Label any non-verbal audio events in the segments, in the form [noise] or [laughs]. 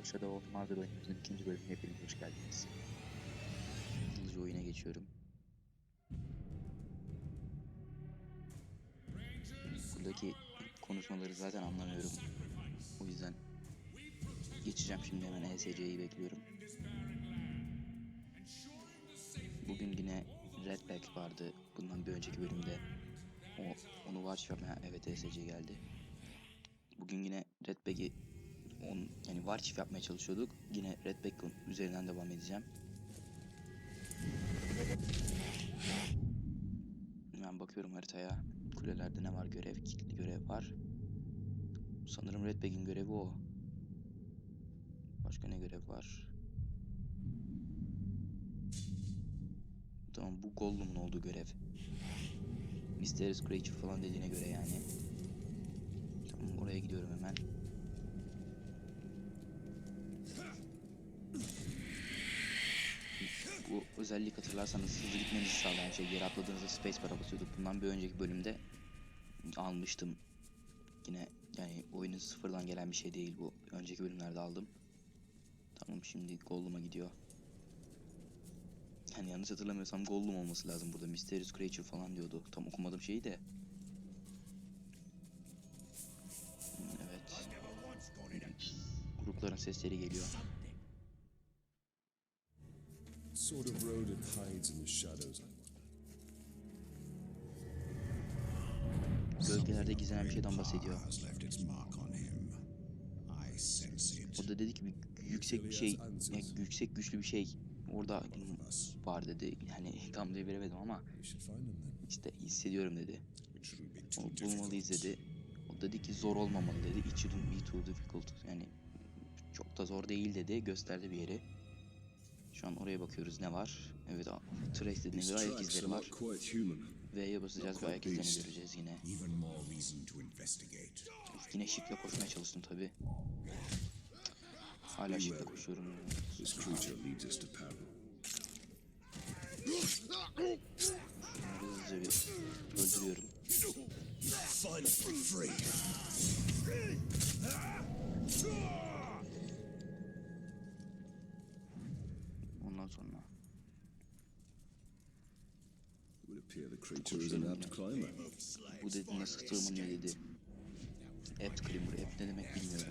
Arkadaşlar Shadow of Mother oyunumuzun ikinci bölümüne hepiniz hoş geldiniz. Hızlıca oyuna geçiyorum. Buradaki konuşmaları zaten anlamıyorum. O yüzden geçeceğim şimdi hemen ESC'yi bekliyorum. Bugün yine Redback vardı bundan bir önceki bölümde. O, onu var yapmaya evet ESC geldi. Bugün yine Redback'i on, yani var çift yapmaya çalışıyorduk. Yine Redback'ın üzerinden devam edeceğim. Ben bakıyorum haritaya. Kulelerde ne var görev? Kilitli görev var. Sanırım Redback'in görevi o. Başka ne görev var? Tamam bu Gollum'un olduğu görev. Mysterious Creature falan dediğine göre yani. Tamam oraya gidiyorum hemen. Bu özellik hatırlarsanız hızlı gitmenizi sağlayan şey. Yere atladığınızda spacebar'a basıyorduk. Bundan bir önceki bölümde almıştım. Yine yani oyunun sıfırdan gelen bir şey değil bu. Önceki bölümlerde aldım. Tamam şimdi Gollum'a gidiyor. Yani yanlış hatırlamıyorsam Gollum olması lazım burada. Mysterious Creature falan diyordu. Tam okumadım şeyi de. Hmm, Evet. Grupların sesleri geliyor. Sort of rodent hides in the shadows, I wonder. Bölgelerde gizlenen bir şeyden bahsediyor. it. O da dedi ki bir yüksek bir şey, yani yüksek güçlü bir şey orada var dedi. Yani tam diye veremedim ama işte hissediyorum dedi. It Onu bulmalıyız dedi. O dedi ki zor olmamalı dedi. It shouldn't be too difficult. Yani çok da zor değil dedi. Gösterdi bir yeri. Şu an oraya bakıyoruz ne var. Evet trace dediğine These göre ayak izleri var. V'ye basacağız ve ayak izlerini göreceğiz yine. Yine şıkla koşmaya çalıştım tabi. Hala şıkla koşuyorum. Hızlıca bir öldürüyorum. Finally free. Apt climber. bu dedi nasıl tırmanıyor dedi. Apt Climber, apt ne demek bilmiyorum.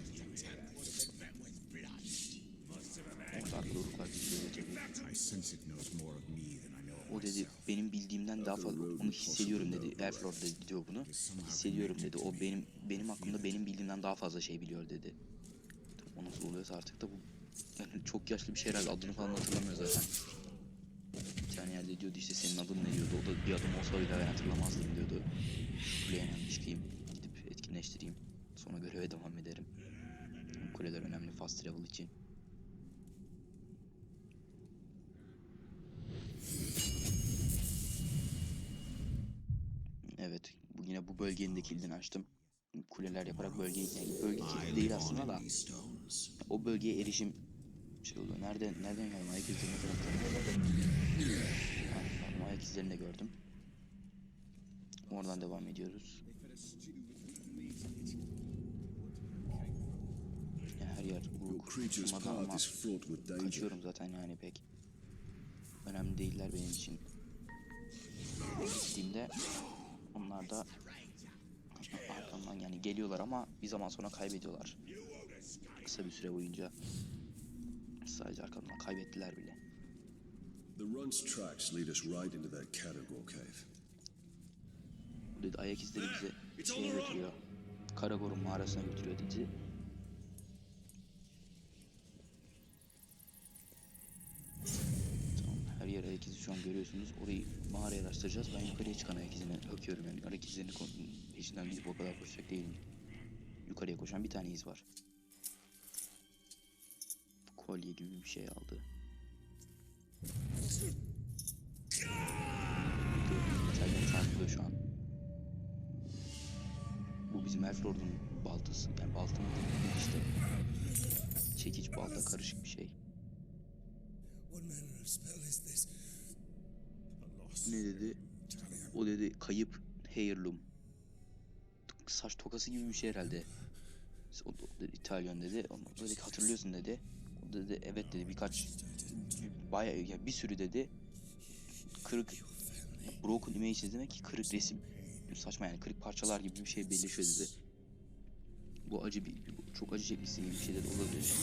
Know. O dedi benim bildiğimden daha fazla onu hissediyorum dedi. Elflord dedi diyor bunu. Hissediyorum dedi. O benim benim hakkımda benim bildiğimden daha fazla şey biliyor dedi. O nasıl oluyorsa artık da bu yani çok yaşlı bir şey herhalde adını falan hatırlamıyor zaten. Bir tane yerde diyordu işte senin adın ne diyordu. O da bir adım olsa bile ben hatırlamazdım diyordu. Kuleye hemen çıkayım. Gidip etkinleştireyim. Sonra göreve devam ederim. Kuleler önemli fast travel için. Evet, bu yine bu bölgenin de kilidini açtım. Kuleler yaparak bölgeyi, yani bölge kilidi değil aslında da o bölgeye erişim şey oluyor. Nereden nereden geldim? Ayak izlerini. Pardon, ayak izlerini de gördüm. Oradan devam ediyoruz. Yani her yer path ama kaçıyorum zaten yani pek. Önemli değiller benim için. Gittiğimde onlar da arkamdan yani geliyorlar ama bir zaman sonra kaybediyorlar. Kısa bir süre boyunca sadece arkamdan kaybettiler bile. The runt's tracks lead us right into that Caragor cave. Bu dedi ayak izleri bizi şeye götürüyor. Karagor'un mağarasına götürüyor dedi. Tamam, her yer ayak izi şu an görüyorsunuz. Orayı mağaraya araştıracağız. Ben yukarıya çıkan ayak izine bakıyorum yani. Ayak izlerini peşinden gidip o kadar koşacak değilim. Yukarıya koşan bir tane iz var. Kolye gibi bir şey aldı. Metalden çarpılıyor şu an. Bu bizim Elflord'un baltası. Yani balta mı değil işte. Çekiç balta karışık bir şey. Ne dedi? O dedi kayıp heirloom. Saç tokası gibi bir şey herhalde. İtalyan dedi. Sonra dedi hatırlıyorsun dedi. Dedi evet dedi birkaç bayağı yani bir sürü dedi kırık broken images demek ki kırık resim saçma yani kırık parçalar gibi bir şey birleşiyor dedi. Bu acı bir çok acı çekmişsin gibi bir şey dedi olabilir.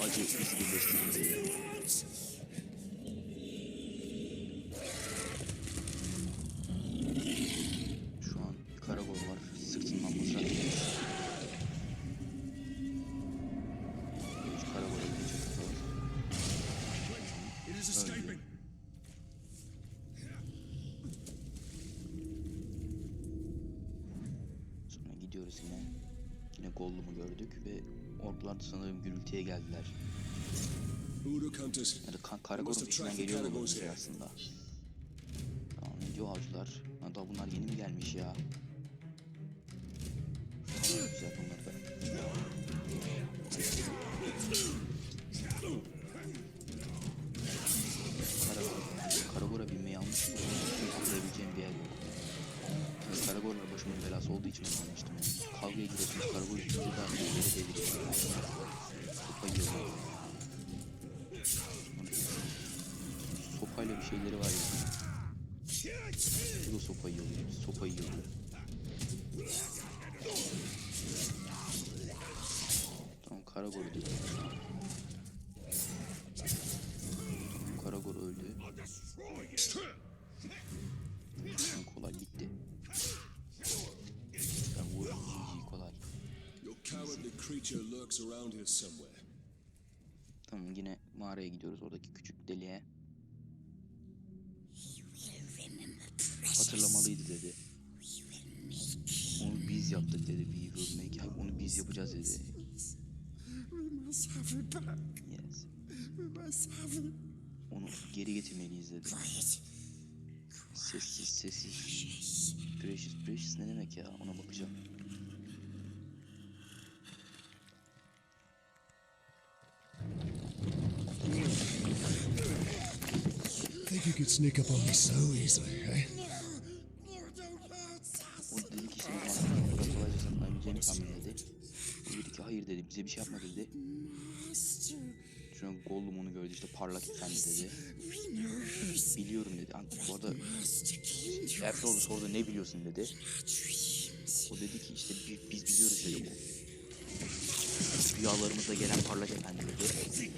O acı bizi birleştirdi Gidiyoruz yine. Gollum'u gördük ve orklar sanırım gürültüye geldiler. Udo Countess. Ya da ka- Karagor'un peşinden geliyor aslında. Şeyleri var ya. Bu da sopa yiyor. Sopa yiyor. Tamam Karagor diyor. Tamam Karagor öldü. Tamam, kolay bitti. Ben vurdum GG kolay. Tamam yine mağaraya gidiyoruz oradaki küçük deliğe. Hatırlamalıydı dedi. Onu biz yaptık dedi. We will make. Hayır, onu biz yapacağız dedi. We must have it back. Yes. We must have it. Onu geri getirmeliyiz dedi. Sessiz sessiz. Precious precious ne demek ya? Ona bakacağım. You could sneak up on me so easily, eh? Bize bir şey yapma dedi. Şu an Gollum onu gördü işte parlak efendi dedi. Biliyorum dedi. An- Bu arada Erfror'u sordu ne biliyorsun dedi. O dedi ki işte bi- biz biliyoruz dedi o. Rüyalarımızda gelen parlak efendi dedi.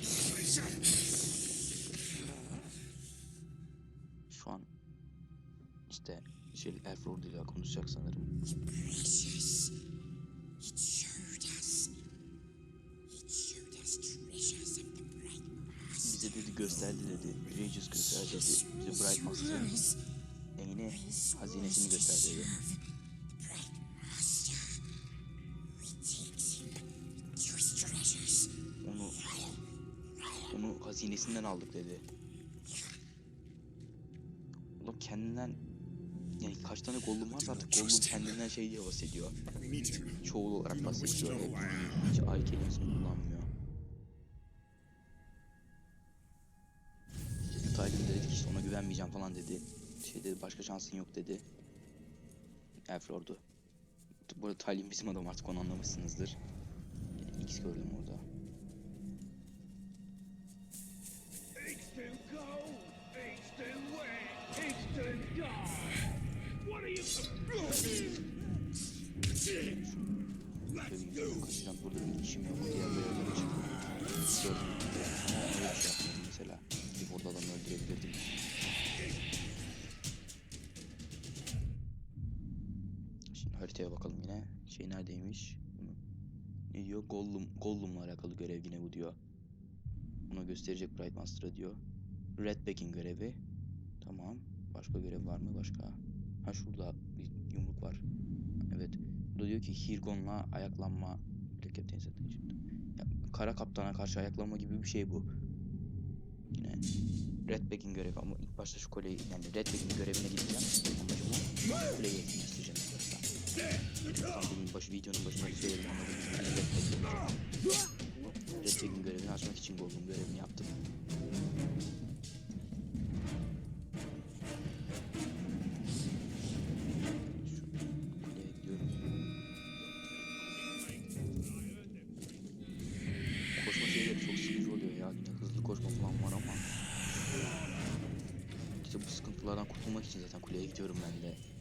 To his treasures. Onu onu hazinesinden aldık dedi. Ulan kendinden yani kaç tane Gollum var artık Gollum kendinden şey diye bahsediyor. Çoğul olarak bahsediyor. Hiç ay kelimesini kullanmıyor. Taylan dedi ki işte ona güvenmeyeceğim falan dedi. Şey dedi başka şansın yok dedi. Elflord'u. Bu arada Taylan bizim adam artık onu anlamışsınızdır. X gördüm orada. Kaçacağım burada bir işim yok diye böyle çıktım. Gördüm. Ama öyle şey mesela. Gidip orada adamı öldürebilirdim. Haritaya bakalım yine. Şey neredeymiş? Bunu. Ne diyor? Gollum, Gollum'la alakalı görev yine bu diyor. Ona gösterecek Bright Master'a diyor. Redback'in görevi. Tamam. Başka görev var mı? Başka. Ha şurada bir yumruk var. Evet. Bu da diyor ki Hirgon'la ayaklanma. Captain's Attention. Ya, kara kaptana karşı ayaklanma gibi bir şey bu. Yine Redback'in görevi ama ilk başta şu kuleyi yani Redback'in görevine gideceğim. Kuleyi etkinleştireceğim Albümün başı videonun başında bir şey söyledim anladınız mı? Görevini açmak için Gold'un görevini yaptım. sıkıntılardan kurtulmak için zaten kuleye gidiyorum ben de.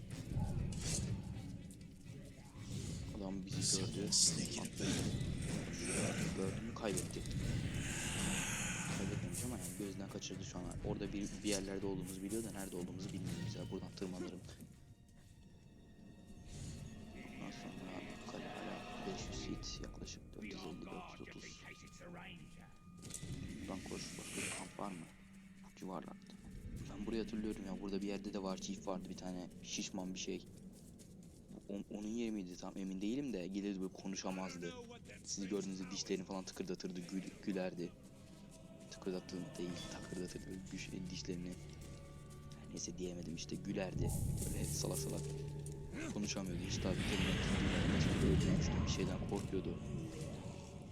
Adam bizi gördü. Atladı. Gördü mü kaybetti. Kaybetmemiş ama yani gözden kaçırdı şu an. Orada bir, bir yerlerde olduğumuzu biliyor da nerede olduğumuzu bilmiyor mesela. Buradan tırmanırım. Ondan sonra kale hala 500 hit yaklaşık 450 430. Buradan koş. Başka kamp var mı? Bu civarlarda. Ben burayı hatırlıyorum ya. Burada bir yerde de var çift vardı bir tane şişman bir şey. O- onun yeri miydi tam emin değilim de gelirdi böyle konuşamazdı. Siz gördüğünüzde dişlerini falan tıkırdatırdı, gül, gülerdi. Tıkırdatı değil, takırdatırdı güç, dişlerini. Neyse diyemedim işte gülerdi. Böyle salak salak. Konuşamıyordu hiç daha bir kelime. Öldürmüştü bir şeyden korkuyordu.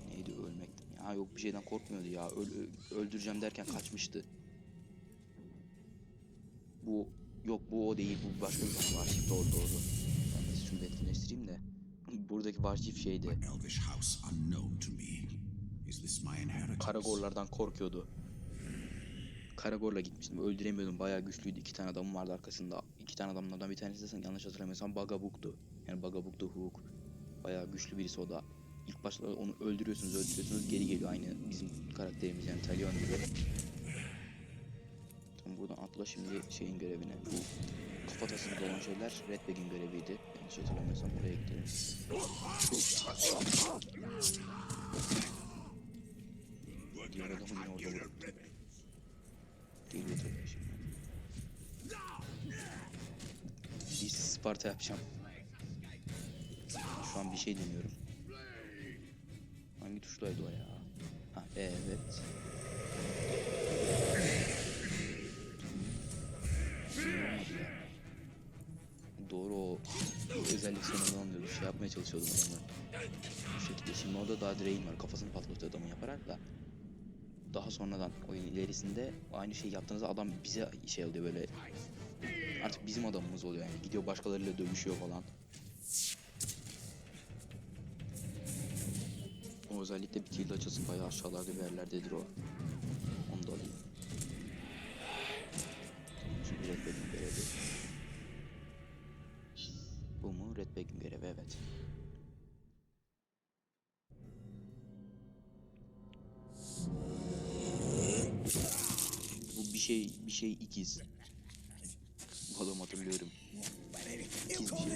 Neydi ölmekten? Ya yok bir şeyden korkmuyordu ya. Öl- öldüreceğim derken kaçmıştı. Bu yok bu o değil bu başka bir tane arşiv doğru doğru. Ben de. Buradaki arşiv şeydi. Karagorlardan korkuyordu. Karagor'la gitmiştim. Öldüremiyordum. Bayağı güçlüydü. İki tane adamım vardı arkasında. İki tane adamlardan bir tanesi de yanlış hatırlamıyorsam Bagabuk'tu. Yani Bagabuk'tu Hook. Bayağı güçlü birisi o da. İlk başta onu öldürüyorsunuz, öldürüyorsunuz. Geri geliyor aynı bizim karakterimiz yani Talion gibi. Tamam buradan atla şimdi şeyin görevine. Bu kafatasında dolan şeyler Redbag'in göreviydi. Yanlış hatırlamıyorsam oraya gidelim. Diğer adamı yine orada vurdum. Geliyor tabii şimdi. Bir Sparta yapacağım. Şu an bir şey deniyorum. Hangi tuşlaydı o ya? Ha evet. Doğru o özellik sonradan alıyordu. Şey yapmaya çalışıyordum adamı. Bu şekilde. Şimdi orada daha Drain var. Kafasını patlatıyor adamı yaparak da. Daha sonradan oyun ilerisinde aynı şeyi yaptığınızda adam bize şey oluyor böyle artık bizim adamımız oluyor yani gidiyor başkalarıyla dövüşüyor falan. O özellikle bir kill açılsın bayağı aşağılarda bir yerlerdedir o. Bu mu? Red Bag'in görevi evet. Bu bir şey bir şey ikiz. Bu adamı hatırlıyorum. İkiz bir şey.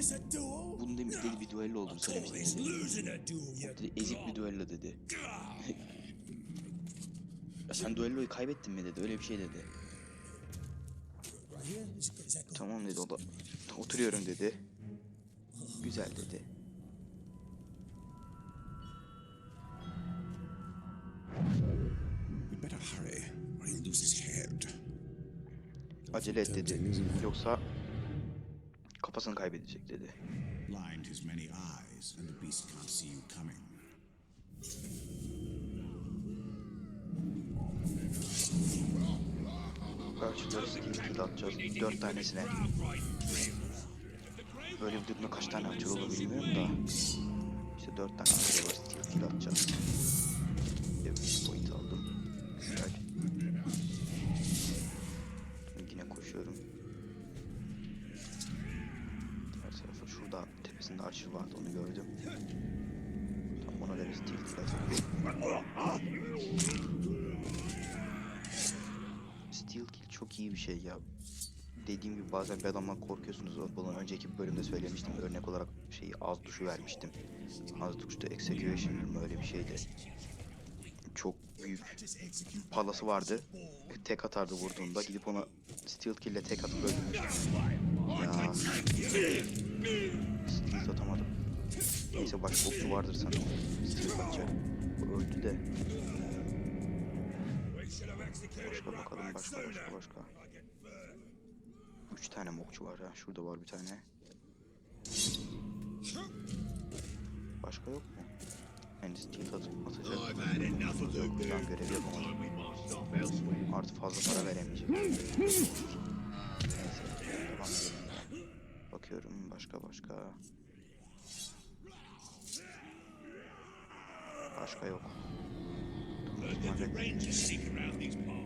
Bunun demin bir duello olduğunu söylemişti. Dedi, ezik bir duello dedi. sen duelloyu kaybettin mi dedi. Öyle bir şey dedi. Tamam dedi o da. Oturuyorum dedi. His head. Acele et dedi. Yoksa kafasını kaybedecek dedi. Blind his many eyes, and the beast can't see you coming. Skill atacağız. Dört tanesine. Böyle bir durumda kaç tane açıl olur bilmiyorum da. İşte dört tane açıl var. Steel kill atacağız. Evet, point aldım. Güzel. Yine koşuyorum. Diğer tarafa şurada tepesinde arşiv vardı onu gördüm. Tam ona da bir steel kill atalım. Steel kill çok iyi bir şey ya. Dediğim gibi bazen bir adamdan korkuyorsunuz. Bunun önceki bölümde söylemiştim. Örnek olarak şeyi az tuşu vermiştim. Az tuşta execution mı öyle bir şeydi. Çok büyük palası vardı. Tek atardı vurduğunda. Gidip ona steel kill ile tek atıp öldürmüştüm. Ya. Steel atamadım. Neyse başka okçu vardır sanırım. Steel atacak. Öldü de. Başka bakalım başka başka başka. Üç tane mokçu var ha. Şurada var bir tane. Başka yok mu? Yani steel atıp atacak. Ben görev yapamadım. Artı fazla para veremeyecek. Neyse. Devam edelim. Bakıyorum başka başka. Başka yok. Tamam,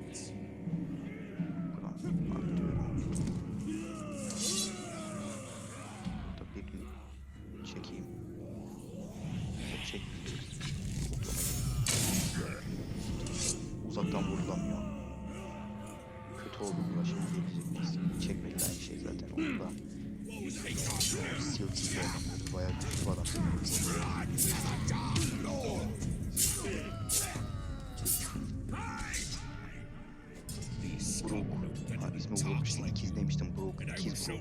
Steel King'de oynamıyordu. Bayağı güçlü bir adam. Brook. Ha, ismi Brook ikiz demiştim Brook. İkiz Brook.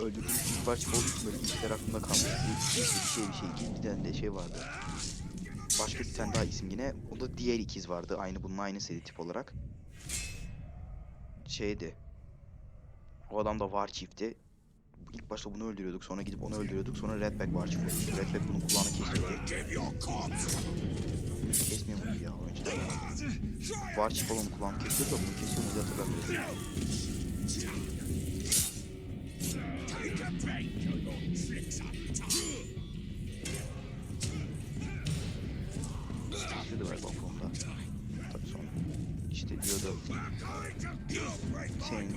öldürdüğüm parça için böyle ilkler aklımda kalmış. Bir şey bir şey. İki, bir tane de şey vardı. Başka bir tane daha isim yine. O da diğer ikiz vardı. Aynı bunun aynı seri tip olarak. Şeydi. O adam da var çifti. İlk başta bunu öldürüyorduk. Sonra gidip onu öldürüyorduk. Sonra Redback var çift oluyordu. Redback bunun kulağını kesiyordu. Kesmiyor muydu ya? Var çift olan kulağını kesiyordu da bunu kesiyor muydu hatırlamıyorum. Kesiyordu Senin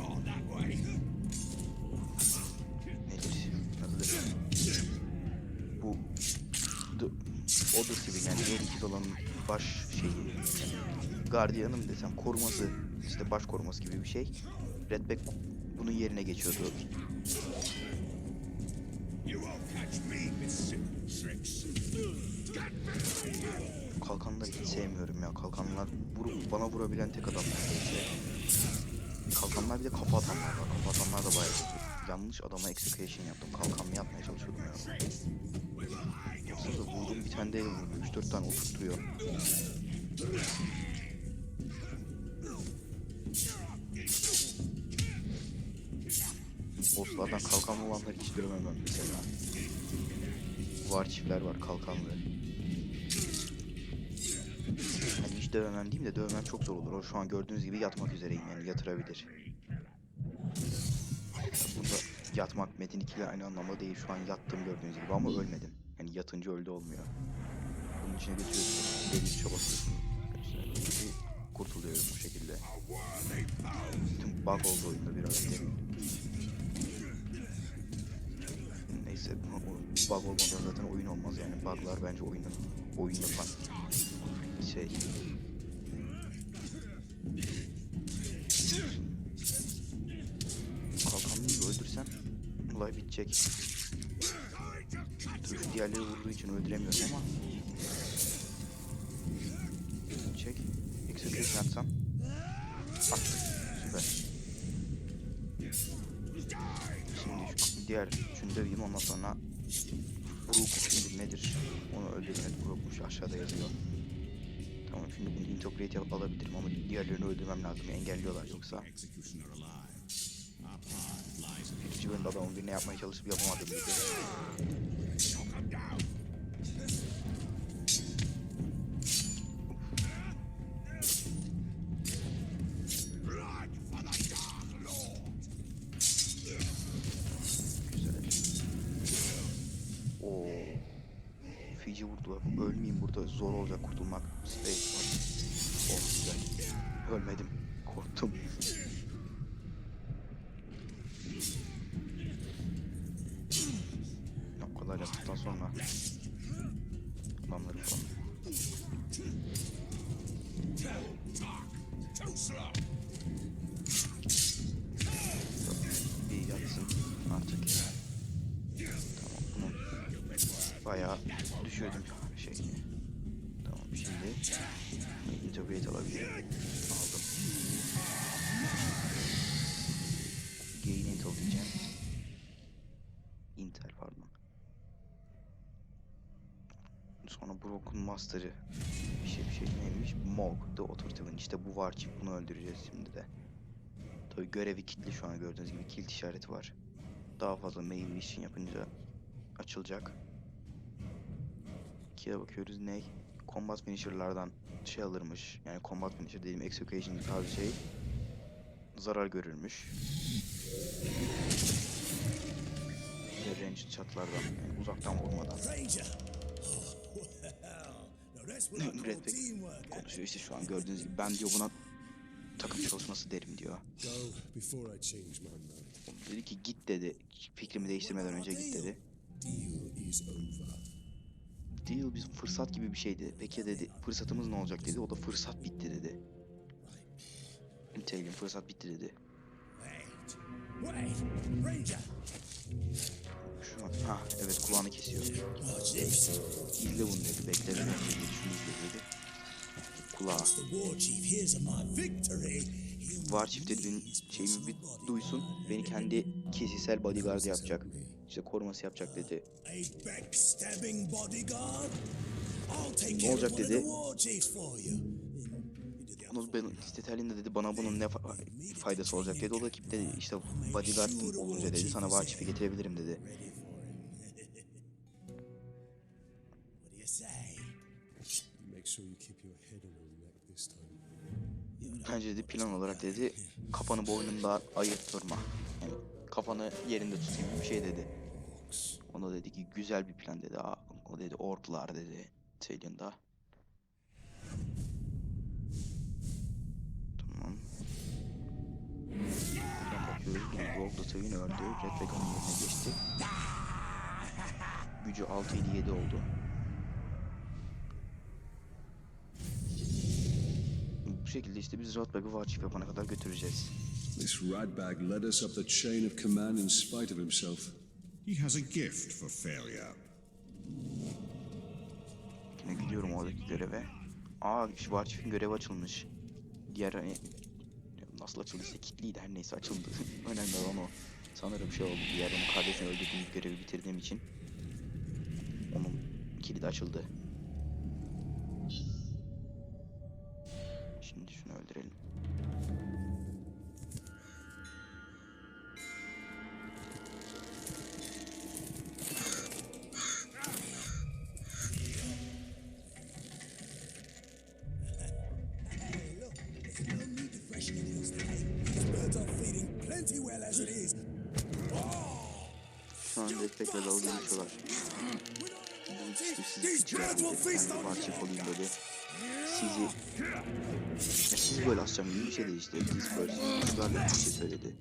nedir? Bu The Other Twin yani diğer ikiz olan baş şeyi yani gardiyanı mı desem koruması işte baş koruması gibi bir şey. Redback bunun yerine geçiyordu. You won't catch me simple tricks. Kalkanları hiç sevmiyorum ya. Kalkanlar vurup bana vurabilen tek adam neredeyse. Kalkanlar bir de kafa atanlar var. Kafa atanlar da bayağı. Yanlış adama execution yaptım. Kalkanlı yapmaya çalışıyordum ya. Yoksa da vurdum bir tane değil vurdu. 3-4 tane oturtuyor. Bosslardan kalkanlı olanları hiç dövmemem mesela. Var çiftler var kalkanlı. Hiç dövmem diyeyim de dövmem çok zor olur. O şu an gördüğünüz gibi yatmak üzereyim yani yatırabilir. Bunda yatmak Metin 2 ile aynı anlamda değil. Şu an yattım gördüğünüz gibi ama ölmedim. Yani yatınca öldü olmuyor. Bunun içine götürüyorsun. Belli tuşa basıyorsun. Kurtuluyorum bu şekilde. Tüm bug oldu oyunda biraz demin. Neyse bug olmadan zaten oyun olmaz yani. Buglar bence oyunu oyun yapan şey. Bitecek. Tabii diğerleri vurduğu için öldüremiyorum ama. Çek. Execution atsam. Attık. Süper. Şimdi şu diğer üçünü döveyim ondan sonra Brook şimdi nedir? Onu öldürmek Brook'muş aşağıda yazıyor. Tamam şimdi bunu integrate alabilirim ama diğerlerini öldürmem lazım engelliyorlar yoksa. Bölümde adamın birine yapmaya çalışıp yapamadım gibi. İntegrate alabilirim. Aldım. Gain Intel. Intel pardon. Sonra Broken Master'ı bir şey bir şey neymiş? Mog The Authority işte bu var çift bunu öldüreceğiz şimdi de. Tabi görevi kilitli şu an gördüğünüz gibi kilit işareti var. Daha fazla main mission yapınca açılacak. İkiye bakıyoruz ne? Combat finisher'lardan şey alırmış. Yani combat finisher dediğim execution tarzı şey zarar görürmüş. Bir de ranged shotlardan yani uzaktan vurmadan. [laughs] Red Pack konuşuyor işte şu an gördüğünüz gibi ben diyor buna takım çalışması derim diyor. Dedi ki git dedi. Fikrimi değiştirmeden önce git dedi. Deal is over. Deal bir fırsat gibi bir şeydi. Peki dedi fırsatımız ne olacak dedi. O da fırsat bitti dedi. Taylor fırsat bitti dedi. Şu an ha evet kulağını kesiyor. İzle bunu dedi. Bekle dedi. Şunu izle dedi. Kulağı. Var çift dedi benim şeyimi bir duysun. Beni kendi kesisel bodyguard yapacak. İşte koruması yapacak dedi. Bodyguard? Ne olacak dedi? Onu ben Stetelin de dedi bana bunun ne fa- faydası olacak dedi. O da ki dedi işte bodyguard'ın olunca dedi sana var çift'i getirebilirim dedi. Bence dedi plan olarak dedi kafanı boynumda ayırttırma. Yani kafanı yerinde tutayım bir şey dedi. Ona dedi ki güzel bir plan dedi. O dedi orklar dedi. Talian'da. Tamam. Buradan bakıyoruz. Bir Rogue the Twin öldü. Red Dragon'un yerine geçti. Gücü 6 7 7 oldu. Bu şekilde işte biz Rotbag'ı Warchief yapana kadar götüreceğiz. This ratbag led us up the chain of command in spite of himself. He has a gift for failure. Gidiyorum oradaki göreve. Aa Warchief'in görevi açılmış. Diğer hani nasıl açıldıysa kilitliydi her neyse açıldı. [laughs] Önemli olan o. Sanırım şey oldu. Diğer onun kardeşini öldürdüğüm görevi bitirdiğim için. Onun kilidi açıldı. De Warchief olayım dedi. Sizi... Sizi böyle asacağım gibi bir şey dedi işte. Siz böyle kızlarla bir şey söyledi.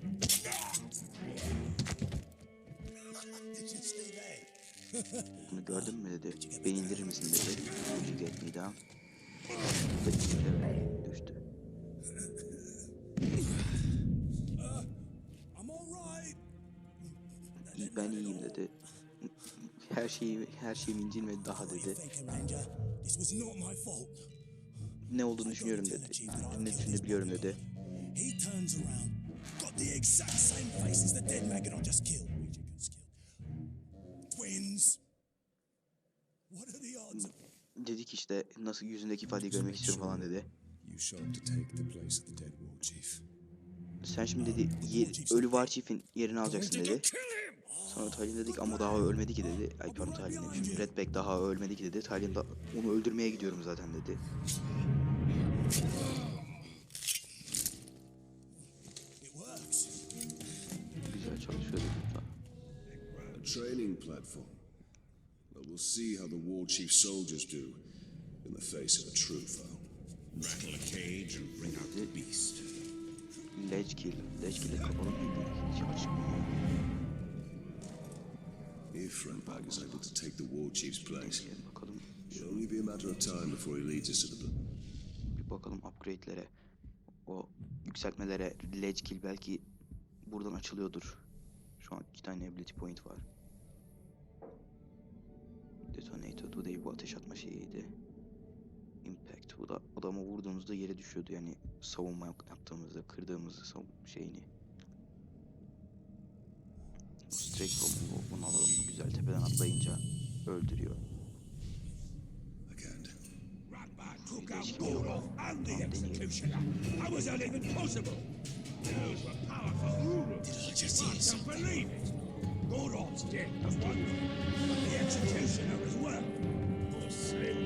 Bunu gördün mü dedi. Beni indirir misin dedi. Down? Dedim evet. Düştü. Ben iyiyim dedi. Her şeyi her şeyim incinmedi daha dedi. Ne olduğunu düşünüyorum dedi. Ne düşündüğünü biliyorum dedi. Dedik işte nasıl yüzündeki ifadeyi görmek istiyorum falan dedi. Sen şimdi dedi yer, ölü Warchief'in yerini alacaksın dedi. Sonra Talin dedik ama daha ölmedi ki dedi. Ay pardon Talin demişim. Redback daha ölmedi ki dedi. Talin da onu öldürmeye gidiyorum zaten dedi. Güzel çalışıyor. A training platform. Well, we'll see how the war chief soldiers do in the face of a true foe. Rattle a cage and bring out the beast. Ledge kill. Ledge kill'e kapalı mıydı? Hiç açıklamıyor. If Ratbag is able to take the war chief's place, bakalım. it'll only be a matter of time before he leads us to the Bir bakalım upgrade'lere. O yükseltmelere ledge kill belki buradan açılıyordur. Şu an iki tane ability point var. Detonator today bu ateş atma şeyiydi. Impact bu da adama vurduğumuzda yere düşüyordu yani savunma yap- yaptığımızda kırdığımızda savun şeyini. Strike from bu- bunu alalım. Bu güzel tepeden atlayınca öldürüyor. And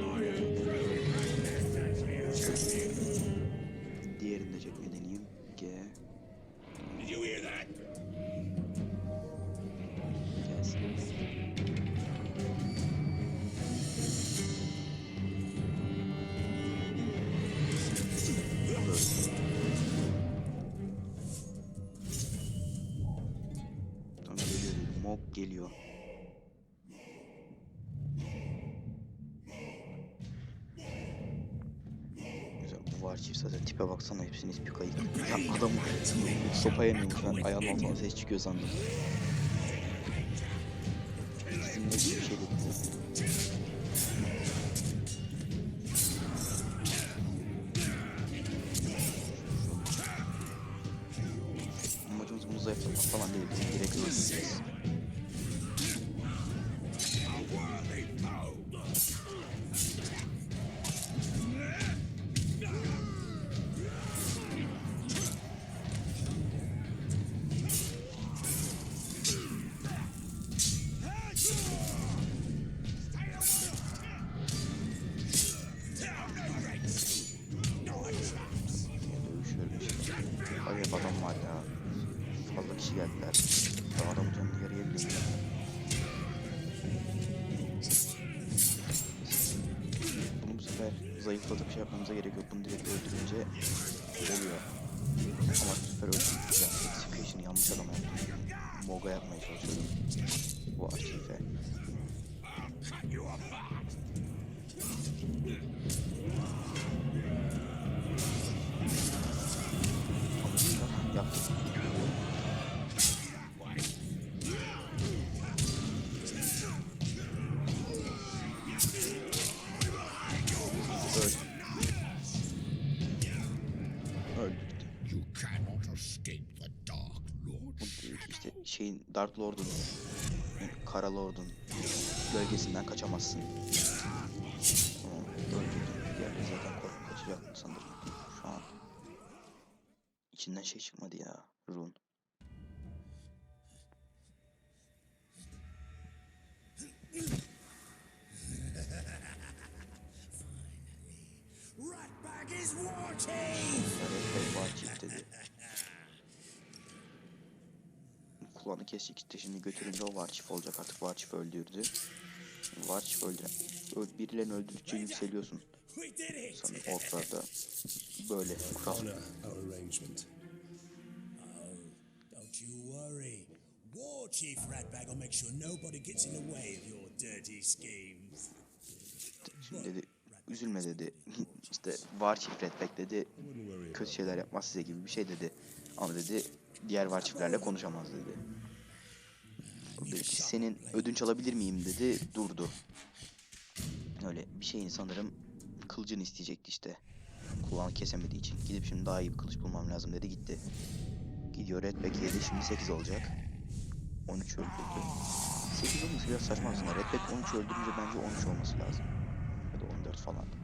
geliyor. Güzel. Bu var çift zaten tipe baksana hepsinin ismi kayık. Adam sopa yemiyormuş ben ayağının altına ses çıkıyor sandım. Hayır adam var ya. Fazla kişi geldiler. Ya adamın canını yarıya bile. Bunu bu sefer zayıflatıp şey yapmamıza gerek yok. Bunu direkt öldürünce oluyor. Ama bu sefer öldürünce ya, execution'ı yanlış adama yaptım. Moga yapmaya çalışıyordum. Bu arşife. Dark Lord'un Kara Lord'un bölgesinden kaçamazsın. Diğerleri zaten korkup kaçacak sanırım. Şu an. İçinden şey çıkmadı ya. Rune. Ratbag is dedi. Kulağını kesecek işte şimdi götürünce o Varçif olacak artık Varçif öldürdü. Varçif öldüren. Birilerini öldürdükçe yükseliyorsun. Sanırım orklarda böyle kural. Honor our arrangement. Don't you worry. War Chief Ratbag will make sure nobody gets in the way of your dirty schemes. Şimdi dedi üzülme dedi. [laughs] işte Varçif Redback dedi. Kötü şeyler yapmaz size gibi bir şey dedi. Ama dedi diğer Varçiflerle konuşamaz dedi. O dedi ki senin ödünç alabilir miyim dedi durdu. Öyle bir şeyin sanırım kılıcını isteyecekti işte. Kulağını kesemediği için. Gidip şimdi daha iyi bir kılıç bulmam lazım dedi gitti. Gidiyor Redback 7 şimdi 8 olacak. 13 öldürdü. 8 olması biraz saçma aslında. Redback 13 öldürünce bence 13 olması lazım. Ya da 14 falan.